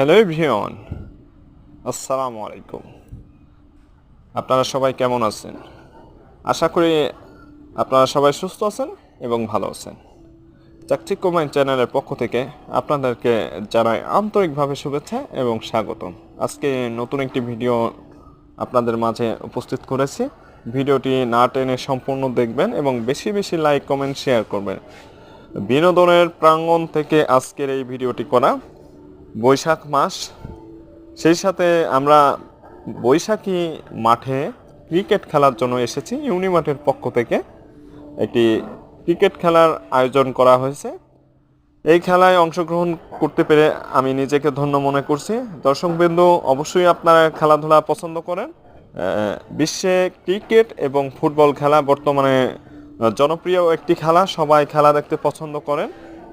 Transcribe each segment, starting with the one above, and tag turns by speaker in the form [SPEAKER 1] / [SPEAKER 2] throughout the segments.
[SPEAKER 1] Hello everyone, আসসালামু আলাইকুম। আপনারা সবাই কেমন আছেন? আশা করি আপনারা সবাই সুস্থ আছেন এবং ভালো আছেন। চাকচিক মাইন্ড চ্যানেলের পক্ষ থেকে আপনাদেরকে জানাই আন্তরিকভাবে শুভেচ্ছা এবং স্বাগতম। আজকে নতুন একটি ভিডিও আপনাদের মাঝে উপস্থিত করেছি। ভিডিওটি না টেনে সম্পূর্ণ দেখবেন এবং বেশি বেশি লাইক, কমেন্ট, শেয়ার করবেন। বিনোদনের প্রাঙ্গণ থেকে আজকের এই ভিডিওটি করা বৈশাখ মাস। সেই সাথে আমরা বৈশাখী মাঠে ক্রিকেট খেলার জন্য এসেছি ইউনিমার্টের পক্ষ থেকে। একটি ক্রিকেট খেলার আয়োজন করা হয়েছে। এই খেলায় অংশগ্রহণ করতে পেরে আমি নিজেকে ধন্য মনে করছি। দর্শকবৃন্দ, অবশ্যই আপনারা খেলাধুলা পছন্দ করেন। বিশ্বে ক্রিকেট এবং ফুটবল খেলা বর্তমানে জনপ্রিয় একটি খেলা, সবাই খেলা দেখতে পছন্দ করেন।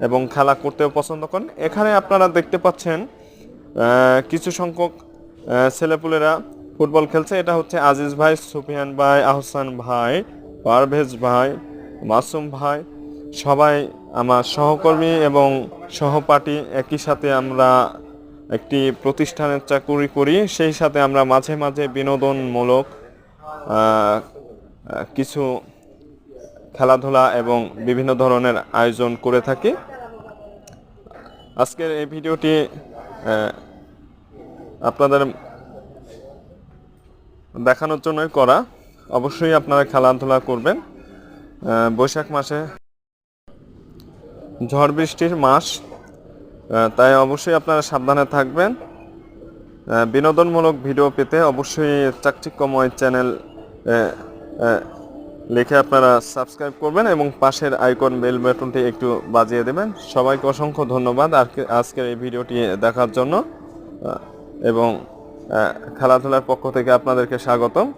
[SPEAKER 1] এবং খেলা করতেও পছন্দ করেন। এখানে আপনারা দেখতে পাচ্ছেন কিছু সংখ্যক ছেলেপুলেরা ফুটবল খেলছে। এটা হচ্ছে আজিজ ভাই, সুফিয়ান ভাই, আহসান ভাই, পারভেজ ভাই, মাসুম ভাই। সবাই আমার সহকর্মী এবং সহপাঠী একই সাথে আমরা একটি প্রতিষ্ঠানের চাকুরি করি। সেই সাথে আমরা মাঝে মাঝে বিনোদনমূলক কিছু খেলাধুলা এবং বিভিন্ন ধরনের আয়োজন করে থাকি। আজকের এই ভিডিওটি আপনাদের দেখানোর জন্যই করা। অবশ্যই আপনারা খেলাধুলা করবেন। বৈশাখ মাসে ঝড় বৃষ্টির মাস তাই অবশ্যই আপনারা সাবধানে থাকবেন। বিনোদনমূলক ভিডিও পেতে অবশ্যই চাকচিক্যময় চ্যানেল লিখে আপনারা সাবস্ক্রাইব করবেন এবং পাশের আইকন বেল বাটনটি একটু বাজিয়ে দেবেন। সবাইকে অসংখ্য ধন্যবাদ আজকে- আজকের এই ভিডিওটি দেখার জন্য। এবং খেলাধুলার পক্ষ থেকে আপনাদেরকে স্বাগতম।